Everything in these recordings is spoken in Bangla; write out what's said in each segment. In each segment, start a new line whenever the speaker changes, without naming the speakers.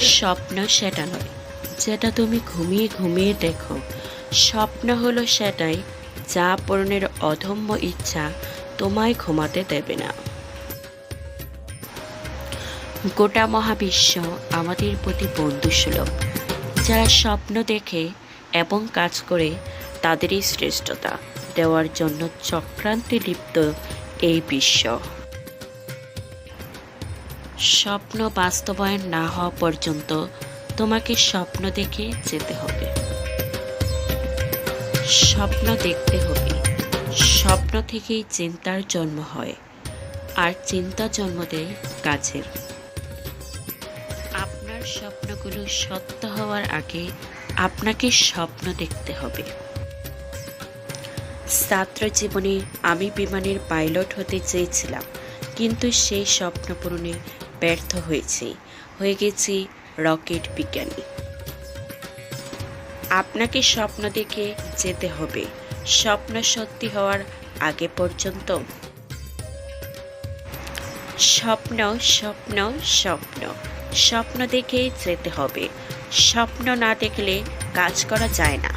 স্বপ্ন সেটা নয়। যেটা তুমি ঘুমিয়ে ঘুমিয়ে দেখো। স্বপ্ন হলো সেটাই যা পূরণের অধম্য ইচ্ছা তোমায় ঘুমাতে দেবে না। গোটা মহাবিশ্ব আমাদের প্রতি বন্ধুসুলভ। যারা স্বপ্ন দেখে এবং কাজ করে তাদেরই শ্রেষ্ঠতা দেওয়ার জন্য চক্রান্তে লিপ্ত এই বিশ্ব। স্বপ্ন বাস্তবায়ন না হওয়া পর্যন্ত তোমাকে স্বপ্ন দেখে যেতে হবে। স্বপ্ন দেখতে হবে। স্বপ্ন থেকেই চিন্তার জন্ম হয়, আর চিন্তা জন্ম দেয় কাজের। আপনার স্বপ্নগুলো সত্য হওয়ার আগে আপনাকে স্বপ্ন দেখতে হবে। ছাত্র জীবনে আমি বিমানের পাইলট হতে চেয়েছিলাম, কিন্তু সেই স্বপ্ন পূরণে ব্যর্থ হয়েছি। হয়ে গেছি রকেট বিজ্ঞানী। আপনাকে স্বপ্ন দেখে যেতে হবে। স্বপ্ন সত্যি হওয়ার আগে পর্যন্ত। স্বপ্ন স্বপ্ন স্বপ্ন। স্বপ্ন দেখে যেতে হবে। স্বপ্ন না দেখলে কাজ করা যায় না।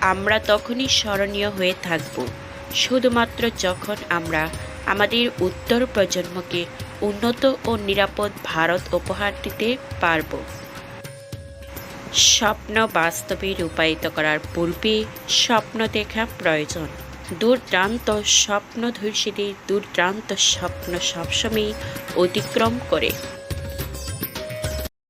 আমরা তখনই স্মরণীয় হয়ে থাকব। শুধুমাত্র যখন আমরা আমাদের উত্তর প্রজন্মকে উন্নত ও নিরাপদ ভারত উপহার দিতে পারব। স্বপ্ন বাস্তবে রূপায়িত করার পূর্বে স্বপ্ন দেখা প্রয়োজন। দুর্দান্ত স্বপ্ন ধৈর্যদের দুর্দান্ত স্বপ্ন সবসময় অতিক্রম করে।